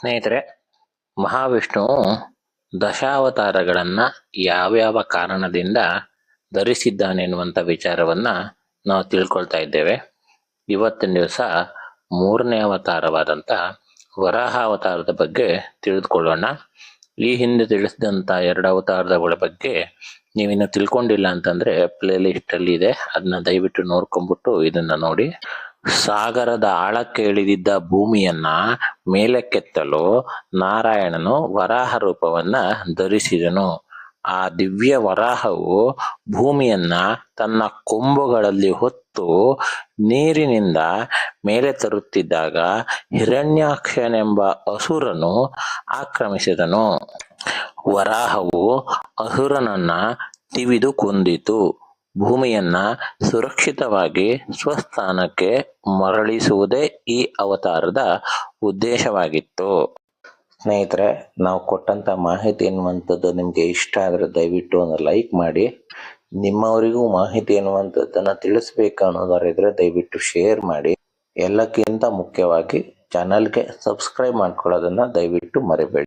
ಸ್ನೇಹಿತರೆ, ಮಹಾವಿಷ್ಣು ದಶಾವತಾರಗಳನ್ನ ಯಾವ್ಯಾವ ಕಾರಣದಿಂದ ಧರಿಸಿದ್ದಾನೆ ಎನ್ನುವಂತ ವಿಚಾರವನ್ನ ನಾವು ತಿಳ್ಕೊಳ್ತಾ ಇದ್ದೇವೆ. ಇವತ್ತಿನ ದಿವಸ ಮೂರನೇ ಅವತಾರವಾದಂತ ವರಾಹ ಅವತಾರದ ಬಗ್ಗೆ ತಿಳಿದುಕೊಳ್ಳೋಣ. ಈ ಹಿಂದೆ ತಿಳಿಸಿದಂತ ಎರಡು ಅವತಾರದಗಳ ಬಗ್ಗೆ ನೀವಿನ್ನು ತಿಳ್ಕೊಂಡಿಲ್ಲ ಅಂತಂದ್ರೆ ಪ್ಲೇ ಲಿಸ್ಟ್ ಅಲ್ಲಿ ಇದೆ ಅದನ್ನ ದಯವಿಟ್ಟು ನೋಡ್ಕೊಂಬಿಟ್ಟು ಇದನ್ನ ನೋಡಿ. ಸಾಗರದ ಆಳಕ್ಕೆ ಇಳಿದಿದ್ದ ಭೂಮಿಯನ್ನ ಮೇಲಕ್ಕೆತ್ತಲು ನಾರಾಯಣನು ವರಾಹ ರೂಪವನ್ನ ಧರಿಸಿದನು. ಆ ದಿವ್ಯ ವರಾಹವು ಭೂಮಿಯನ್ನ ತನ್ನ ಕೊಂಬುಗಳಲ್ಲಿ ಹೊತ್ತು ನೀರಿನಿಂದ ಮೇಲೆ ತರುತ್ತಿದ್ದಾಗ ಹಿರಣ್ಯಾಕ್ಷನೆಂಬ ಅಸುರನು ಆಕ್ರಮಿಸಿದನು. ವರಾಹವು ಅಸುರನನ್ನ ತಿವಿದು ಕೊಂದಿತು. ಭೂಮಿಯನ್ನ ಸುರಕ್ಷಿತವಾಗಿ ಸ್ವಸ್ಥಾನಕ್ಕೆ ಮರಳಿಸುವುದೇ ಈ ಅವತಾರದ ಉದ್ದೇಶವಾಗಿತ್ತು. ಸ್ನೇಹಿತರೆ, ನಾವು ಕೊಟ್ಟಂತ ಮಾಹಿತಿ ಎನ್ನುವಂಥದ್ದು ನಿಮಗೆ ಇಷ್ಟ ಆದರೆ ದಯವಿಟ್ಟು ಒಂದು ಲೈಕ್ ಮಾಡಿ. ನಿಮ್ಮವರಿಗೂ ಮಾಹಿತಿ ಎನ್ನುವಂಥದ್ದನ್ನು ತಿಳಿಸ್ಬೇಕು ಅನ್ನೋದಾರಿದ್ರೆ ದಯವಿಟ್ಟು ಶೇರ್ ಮಾಡಿ. ಎಲ್ಲಕ್ಕಿಂತ ಮುಖ್ಯವಾಗಿ ಚಾನಲ್ಗೆ ಸಬ್ಸ್ಕ್ರೈಬ್ ಮಾಡ್ಕೊಳ್ಳೋದನ್ನ ದಯವಿಟ್ಟು ಮರಿಬೇಡಿ.